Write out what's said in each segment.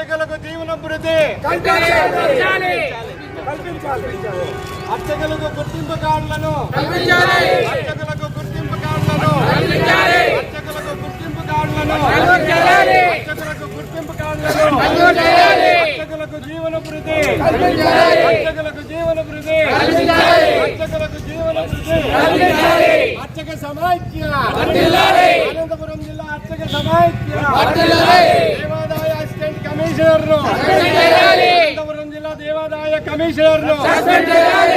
అర్చకులకు జీవన భృతి అర్చకులకు గుర్తింపు కార్డులను అర్చకులకు గుర్తింపు కార్డులను అర్చకులకు గుర్తింపు కార్డులను అర్చకులకు గుర్తింపు కార్డులను అర్చకులకు జీవన భృతి అర్చకులకు జీవన భృతి అర్చకులకు జీవన భృతి అర్చక సమాఖ్య అనంతపురం జిల్లా అర్చక సమాఖ్య దేవాదాయ అసిస్టెంట్ కమిషనర్ అనంతపురం జిల్లా దేవాదాయ కమిషనర్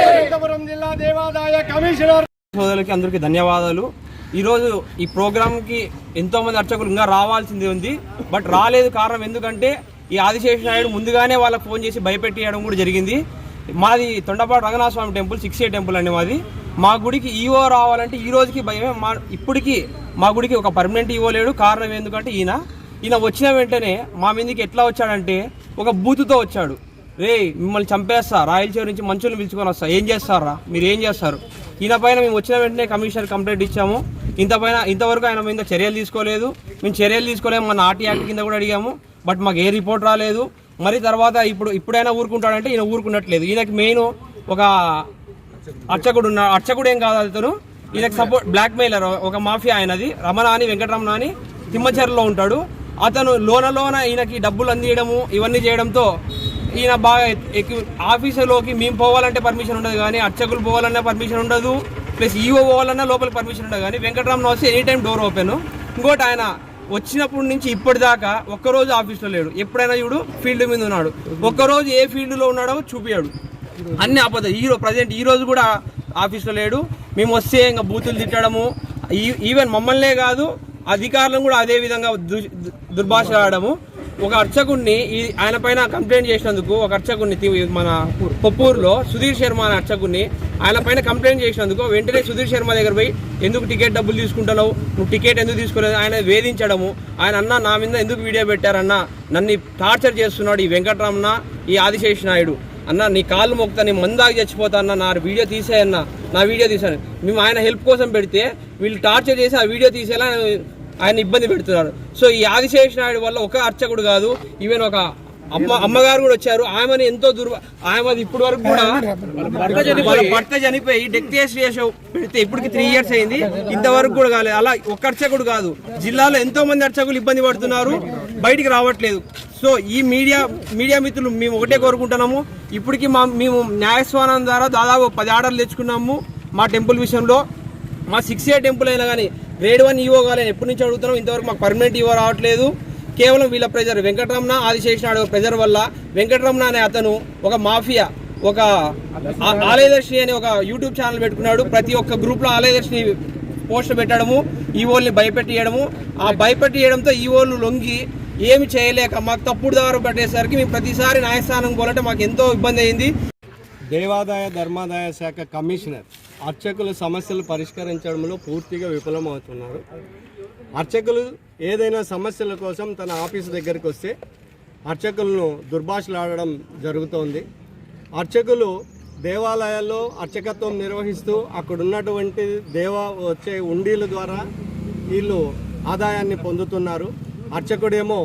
అనంతపురం జిల్లా దేవాదాయ కమిషనర్. సోదరులకి అందరికీ ధన్యవాదాలు. ఈరోజు ఈ ప్రోగ్రామ్కి ఎంతో మంది అర్చకులు ఇంకా రావాల్సింది ఉంది. బట్ రాలేదు కారణం ఎందుకంటే ఈ ఆదిశేష నాయుడు ముందుగానే వాళ్ళకి ఫోన్ చేసి భయపెట్టేయడం కూడా జరిగింది. మాది Thondapadu Ranganatha Swamy temple six A temple అండి మాది. మా గుడికి ఈవో రావాలంటే ఈ రోజుకి భయమే. మా ఇప్పటికీ మా గుడికి ఒక పర్మనెంట్ ఈవో లేడు. కారణం ఎందుకంటే ఈయన. ఈయన వచ్చిన వెంటనే మా మీదకి ఎట్లా వచ్చాడంటే ఒక బూతుతో వచ్చాడు. రే మిమ్మల్ని చంపేస్తా రాయలచూరు నుంచి మంచులను పిలుచుకొని వస్తా. ఏం చేస్తారా? మీరు ఏం చేస్తారు? ఈయన పైన మేము వచ్చిన వెంటనే కమిషనర్ కంప్లైంట్ ఇచ్చాము. ఇంత పైన ఇంతవరకు ఆయన మీద చర్యలు తీసుకోలేదు. మేము చర్యలు తీసుకోలేము. మన ఆర్టీ యాక్ట్ కింద కూడా అడిగాము. బట్ మాకు ఏ రిపోర్ట్ రాలేదు. మరి తర్వాత ఇప్పుడు ఇప్పుడైనా ఊరుకుంటాడంటే ఈయన ఊరుకున్నట్లేదు. ఈయనకి మెయిన్ ఒక అర్చకుడు ఉన్న అర్చకుడు ఏం కాదు అతను. ఈయనకు సపోర్ట్ బ్లాక్ మెయిలర్ ఒక మాఫియా ఆయనది. రమణ అని వెంకటరమణ అని తిమ్మచెరలో ఉంటాడు. అతను లోన లోన ఈయనకి డబ్బులు అందియడము ఇవన్నీ చేయడంతో ఈయన బాగా ఎక్కి ఆఫీసులోకి మేము పోవాలంటే పర్మిషన్ ఉండదు కానీ అర్చకులు పోవాలన్నా పర్మిషన్ ఉండదు ప్లస్ ఈవో పోవాలన్నా లోపల పర్మిషన్ ఉండదు కానీ వెంకటరమణ వస్తే ఎనీ టైం డోర్ ఓపెన్. ఇంకోటి ఆయన వచ్చినప్పటి నుంచి ఇప్పటిదాకా ఒక్కరోజు ఆఫీస్లో లేడు. ఎప్పుడైనా చూడు ఫీల్డ్ మీద ఉన్నాడు. ఒక్కరోజు ఏ ఫీల్డ్లో ఉన్నాడో చూపించాడు అన్ని ఆపద ఈరో ప్రజెంట్ ఈ రోజు కూడా ఆఫీస్లో లేడు. మేము వస్తే ఇంకా బూతులు తిట్టడము. ఈవెన్ మమ్మల్నే కాదు అధికారులను కూడా అదే విధంగా దు- దుర్భాష ఆడము ఒక అర్చకుడిని ఈ ఆయన పైన కంప్లైంట్ చేసినందుకు ఒక అర్చకుడిని మన పొప్పూరులో సుధీర్ శర్మ అనే అర్చకుడిని ఆయన పైన కంప్లైంట్ చేసినందుకు వెంటనే సుధీర్ శర్మ దగ్గర పోయి ఎందుకు టికెట్ డబ్బులు తీసుకుంటున్నావు నువ్వు టికెట్ ఎందుకు తీసుకోలేదు? ఆయన వేధించడము. ఆయన అన్న నా మీద ఎందుకు వీడియో పెట్టారన్న? నన్ను టార్చర్ చేస్తున్నాడు ఈ వెంకటరమణ ఈ ఆదిశేష నాయుడు. అన్న నీ కాళ్ళు మొక్తా నీ మందాకి చచ్చిపోతా అన్న నా వీడియో తీసేయన్నా. నా వీడియో తీసాను మేము ఆయన హెల్ప్ కోసం పెడితే వీళ్ళు టార్చర్ చేసి ఆ వీడియో తీసేలా ఆయన ఇబ్బంది పెడుతున్నారు. సో ఈ ఆదిశేష నాయుడు వల్ల ఒక అర్చకుడు కాదు ఈవెన్ ఒక అమ్మ అమ్మగారు కూడా వచ్చారు. ఆమెను ఎంతో దుర్వ ఆమె ఇప్పటి వరకు కూడా భర్త చనిపోయి డెక్టేస్ పెడితే ఇప్పటికి త్రీ ఇయర్స్ అయింది. ఇంతవరకు కూడా కాలేదు. అలా ఒక అర్చకుడు కాదు. జిల్లాలో ఎంతో మంది అర్చకులు ఇబ్బంది పడుతున్నారు. బయటికి రావట్లేదు. సో ఈ మీడియా మీడియా మిత్రులు మేము ఒకటే కోరుకుంటున్నాము. ఇప్పటికి మా మేము న్యాయస్వానం ద్వారా దాదాపు పది ఆర్డర్లు తెచ్చుకున్నాము మా టెంపుల్ విషయంలో. మా సిక్స్ ఇయర్ టెంపుల్ అయినా కానీ గ్రేడ్ వన్ ఈవో కానీ ఎప్పటి నుంచి అడుగుతున్నాం ఇంతవరకు మాకు పర్మనెంట్ ఈవో రావట్లేదు. కేవలం వీళ్ళ ప్రెజర్ వెంకటరమణ ఆదిశేషనాడు ప్రెజర్ వల్ల వెంకటరమణ అనే అతను ఒక మాఫియా ఒక ఆలయదర్శిని అనే ఒక యూట్యూబ్ ఛానల్ పెట్టుకున్నాడు. ప్రతి ఒక్క గ్రూప్లో ఆలయదర్శిని పోస్ట్ పెట్టడము ఈవోల్ని భయపెట్టియడము. ఆ భయపెట్టియడంతో ఈవోలు లొంగి ఏమి చేయలేక మాకు తప్పుడు దారు పట్టేసరికి మేము ప్రతిసారి న్యాయస్థానం పోలంటే మాకు ఎంతో ఇబ్బంది అయింది. దేవాదాయ ధర్మాదాయ శాఖ కమిషనర్ అర్చకుల సమస్యలు పరిష్కరించడంలో పూర్తిగా విఫలమవుతున్నారు. అర్చకులు ఏదైనా సమస్యల కోసం తన ఆఫీసు దగ్గరికి వస్తే అర్చకులను దుర్భాషలాడడం జరుగుతోంది. అర్చకులు దేవాలయాల్లో అర్చకత్వం నిర్వహిస్తూ అక్కడ ఉన్నటువంటి దేవ వచ్చే ఉండీల ద్వారా వీళ్ళు ఆదాయాన్ని పొందుతున్నారు. అర్చకుడేమో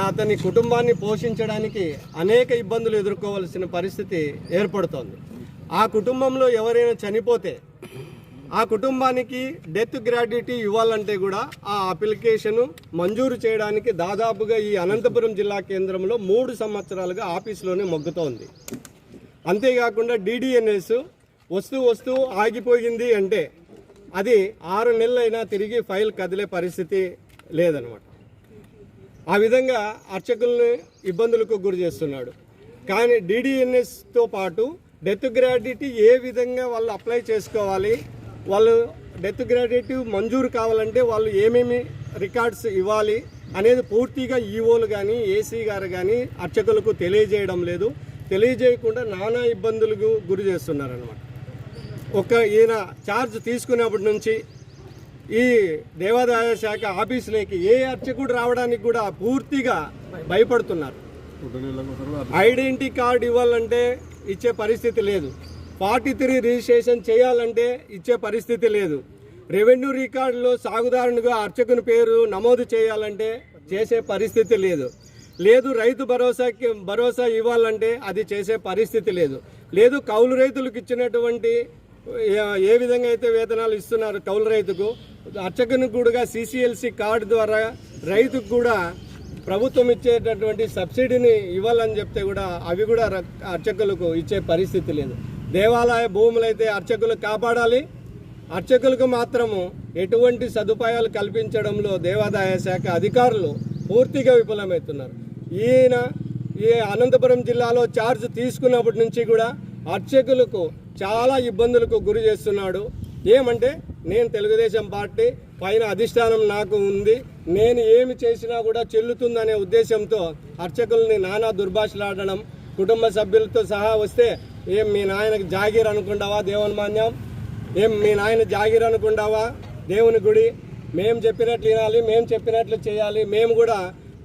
అతని కుటుంబాన్ని పోషించడానికి అనేక ఇబ్బందులు ఎదుర్కోవాల్సిన పరిస్థితి ఏర్పడుతోంది. ఆ కుటుంబంలో ఎవరైనా చనిపోతే ఆ కుటుంబానికి డెత్ గ్రాడ్యుటీ ఇవ్వాలంటే కూడా ఆ అప్లికేషను మంజూరు చేయడానికి దాదాపుగా ఈ అనంతపురం జిల్లా కేంద్రంలో మూడు సంవత్సరాలుగా ఆఫీసులోనే మొగ్గుతోంది. అంతేకాకుండా డిడిఎన్ఎస్ వస్తూ వస్తూ ఆగిపోయింది అంటే అది ఆరు నెలలైనా తిరిగి ఫైల్ కదిలే పరిస్థితి లేదనమాట. ఆ విధంగా అర్చకుల్ని ఇబ్బందులకు గురి చేస్తున్నాడు. కానీ డీడీఎన్ఎస్తో పాటు డెత్ గ్రాడ్యుటీ ఏ విధంగా వాళ్ళు అప్లై చేసుకోవాలి వాళ్ళు డెత్ గ్రాడ్యుటీ మంజూరు కావాలంటే వాళ్ళు ఏమేమి రికార్డ్స్ ఇవ్వాలి అనేది పూర్తిగా ఈఓలు కానీ ఏసీ గారు కానీ అర్చకులకు తెలియజేయడం లేదు. తెలియజేయకుండా నానా ఇబ్బందులకు గురి చేస్తున్నారనమాట ఒక ఈయన ఛార్జ్ తీసుకున్నప్పటి నుంచి ఈ దేవాదాయ శాఖ ఆఫీసులోకి ఏ అర్చకుడు రావడానికి కూడా పూర్తిగా భయపడుతున్నారు. ఐడెంటిటీ కార్డు ఇవ్వాలంటే ఇచ్చే పరిస్థితి లేదు. ఫార్టీ త్రీ రిజిస్ట్రేషన్ చేయాలంటే ఇచ్చే పరిస్థితి లేదు. రెవెన్యూ రికార్డులో సాగుదారునిగా అర్చకుని పేరు నమోదు చేయాలంటే చేసే పరిస్థితి లేదు. లేదు రైతు భరోసాకి భరోసా ఇవ్వాలంటే అది చేసే పరిస్థితి లేదు. లేదు కౌలు రైతులకు ఇచ్చినటువంటి ఏ- విధంగా అయితే వేతనాలు ఇస్తున్నారు కౌలు రైతుకు అర్చకును కూడా సిసిఎల్సి కార్డు ద్వారా రైతుకు కూడా ప్రభుత్వం ఇచ్చేటటువంటి సబ్సిడీని ఇవ్వాలని చెప్తే కూడా అవి కూడా అర్చకులకు ఇచ్చే పరిస్థితి లేదు. దేవాలయ భూములైతే అర్చకులు కాపాడాలి. అర్చకులకు మాత్రము ఎటువంటి సదుపాయాలు కల్పించడంలో దేవాదాయ శాఖ అధికారులు పూర్తిగా విఫలమవుతున్నారు. ఈయన ఈ అనంతపురం జిల్లాలో ఛార్జ్ తీసుకున్నప్పటి నుంచి కూడా అర్చకులకు చాలా ఇబ్బందులకు గురి చేస్తున్నాడు. ఏమంటే నేను తెలుగుదేశం పార్టీ పైన అధిష్టానం నాకు ఉంది. నేను ఏమి చేసినా కూడా చెల్లుతుందనే ఉద్దేశంతో అర్చకుల్ని నానా దుర్భాషలాడడం కుటుంబ సభ్యులతో సహా వస్తే ఏం మీ నాయనకి జాగీర్ అనుకుంటావా దేవుని మాన్యం? ఏం మీ నాయన జాగీర్ అనుకుంటావా దేవుని గుడి? మేము చెప్పినట్లు వినాలి మేము చెప్పినట్లు చేయాలి. మేము కూడా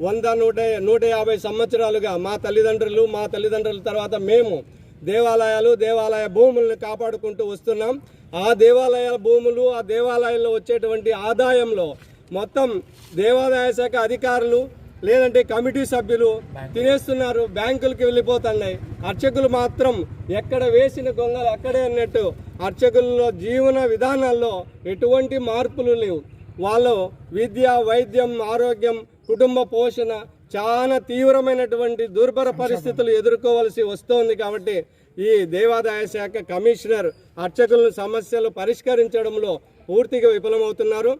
వంద నూట నూట యాభై సంవత్సరాలుగా మా తల్లిదండ్రులు మా తల్లిదండ్రుల తర్వాత మేము దేవాలయాలు దేవాలయ భూములను కాపాడుకుంటూ వస్తున్నాం. ఆ దేవాలయ భూములు ఆ దేవాలయాల్లో వచ్చేటువంటి ఆదాయంలో మొత్తం దేవాదాయ శాఖ అధికారులు లేదంటే కమిటీ సభ్యులు తినేస్తున్నారు బ్యాంకులకి వెళ్ళిపోతున్నాయి. అర్చకులు మాత్రం ఎక్కడ వేసిన గొంగలు అక్కడే అన్నట్టు అర్చకుల్లో జీవన విధానాల్లో ఎటువంటి మార్పులు లేవు. వాళ్ళు విద్య వైద్యం ఆరోగ్యం కుటుంబ పోషణ చాలా తీవ్రమైనటువంటి దుర్భర పరిస్థితులు ఎదుర్కోవాల్సి వస్తోంది కాబట్టి ఈ దేవాదాయ శాఖ కమిషనర్ అర్చకుల సమస్యలు పరిష్కరించడంలో పూర్తిగా విఫలమవుతున్నారు.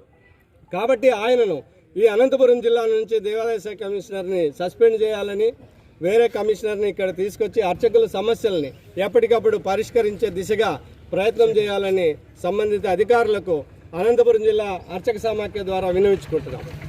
కాబట్టి ఆయనను ఈ అనంతపురం జిల్లా నుంచి దేవాదాయ శాఖ కమిషనర్ని సస్పెండ్ చేయాలని వేరే కమిషనర్ని ఇక్కడ తీసుకొచ్చి అర్చకుల సమస్యల్ని ఎప్పటికప్పుడు పరిష్కరించే దిశగా ప్రయత్నం చేయాలని సంబంధిత అధికారులకు అనంతపురం జిల్లా అర్చక సమాఖ్య ద్వారా వినవించుకుంటున్నాము